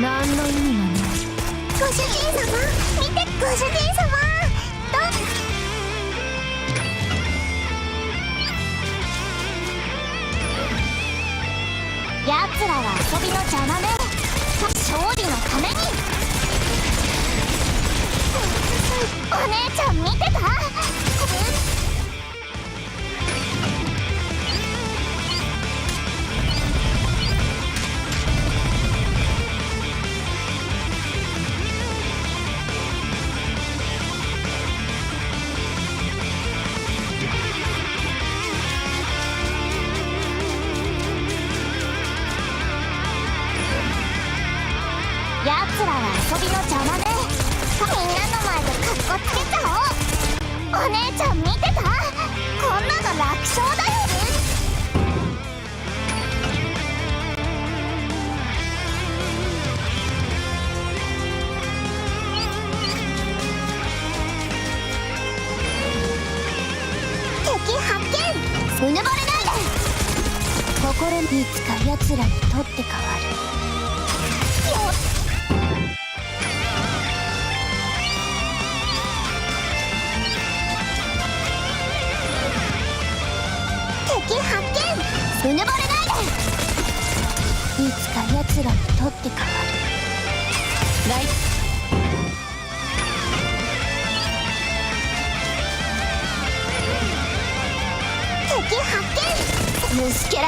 何の意味もない。ご主人様見てご主人様。どやつらは遊びの邪魔ね勝利のために。お姉ちゃん見てた？敵発見。うぬぼれないで心にいつか奴らにとって変わるよ敵発見うぬぼれないで。いつか奴らにとって変わる。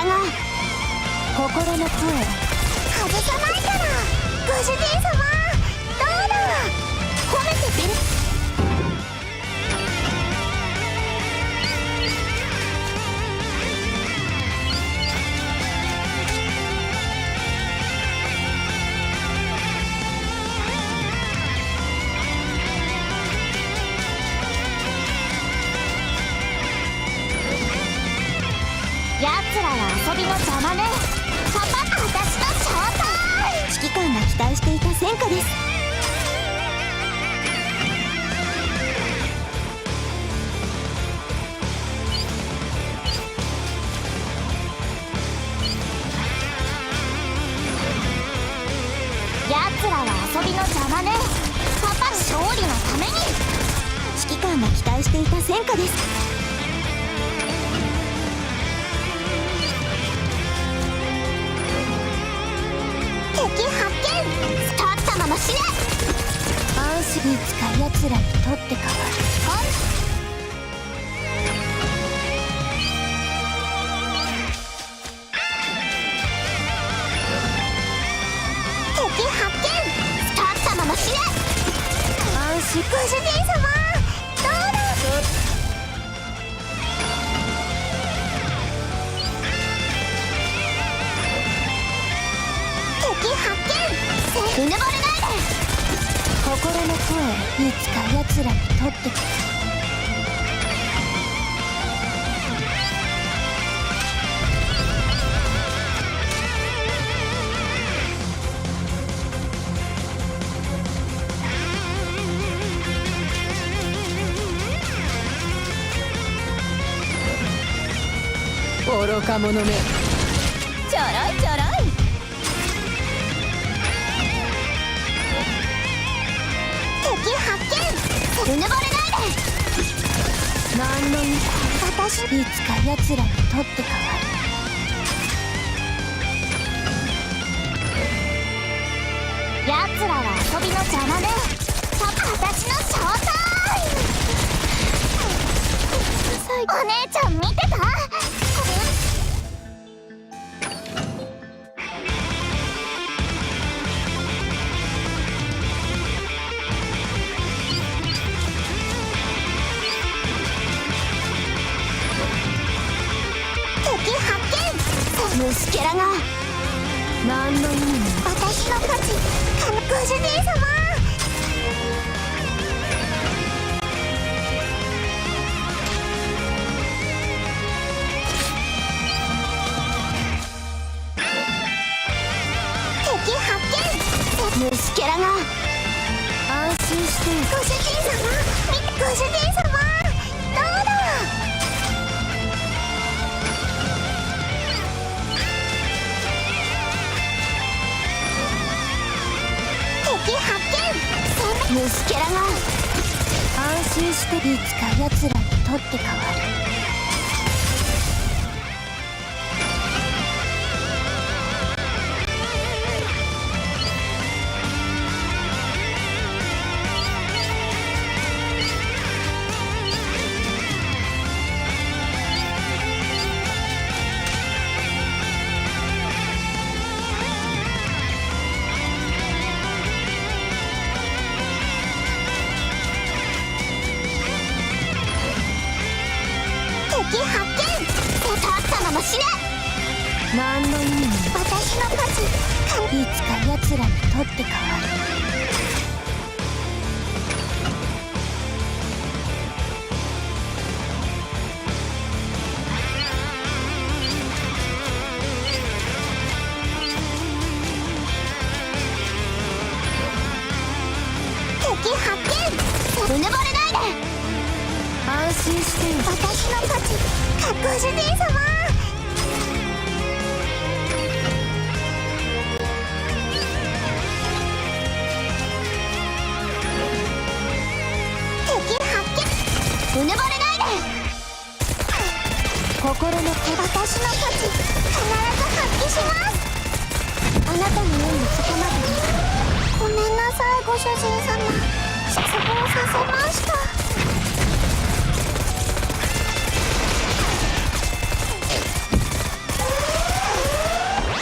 心の声。外さないから。ご主人様。邪魔ね。パパ私のショータイム指揮官が期待していた戦果です。やつらは遊びの邪魔ね。パパ勝利のために。指揮官が期待していた戦果です。ったまま死ね安心いつか奴らにとって変わの声いつか奴らにとって変わる愚か者め。うぬぼれないで何の意味私いつか奴らにとって変わる。奴らは遊びの邪魔ね。パパ私のショータイムお姉ちゃん見てた？ご主人様。ご主人様。どうだ。敵発見。虫けらが。安心していつか奴らにとって代わる。の意味も私の価値いつか奴らにとって変わる敵発見うぬぼれないで安心して私の価値ご主人様うぬぼれないで心の手私の価値必ず発揮しますあなたの目にそこまでごめんなさいご主人様失望させました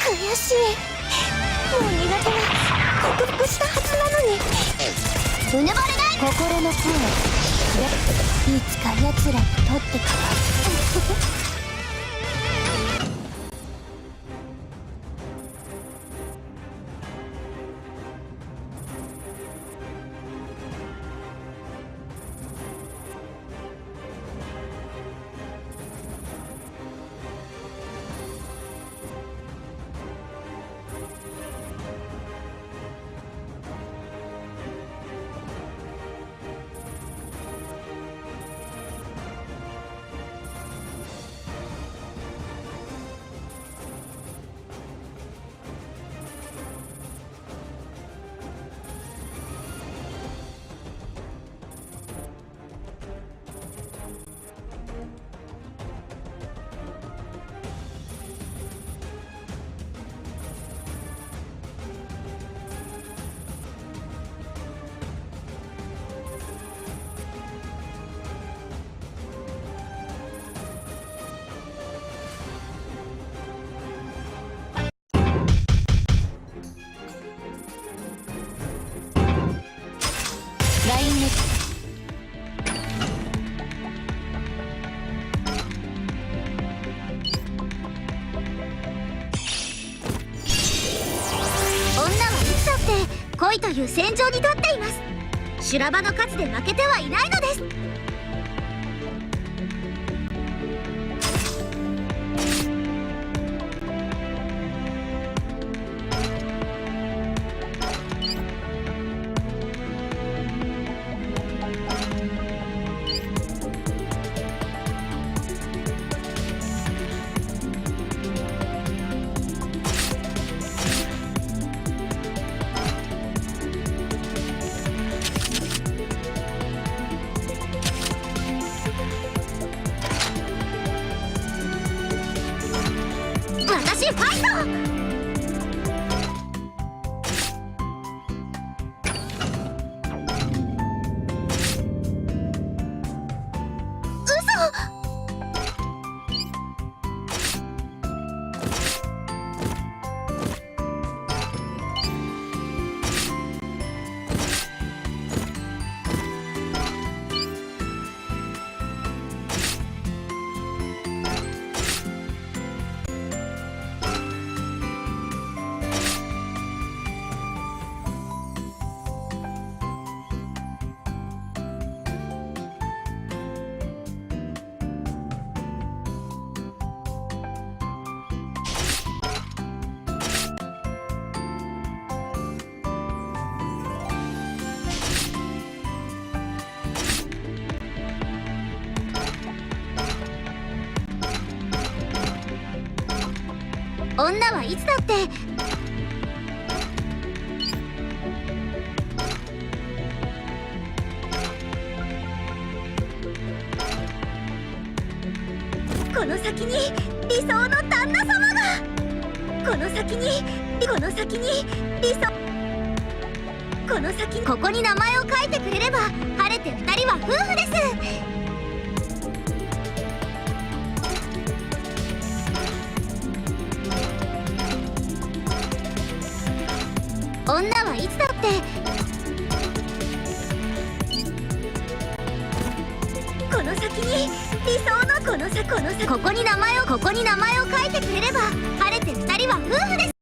悔しいもう苦手は克服したはずなのにうぬぼれない心の声。いつか奴らにとって変わ。って恋という戦場に立っています。修羅場の数で負けてはいないのです。女はいつだって。この先に理想の旦那様が。この先にこの先に理想。この先ここに名前を書いてくれれば晴れて2人は夫婦です。女はいつだって。この先に理想のこの先この先。ここに名前をここに名前を書いてくれれば晴れて2人は夫婦です。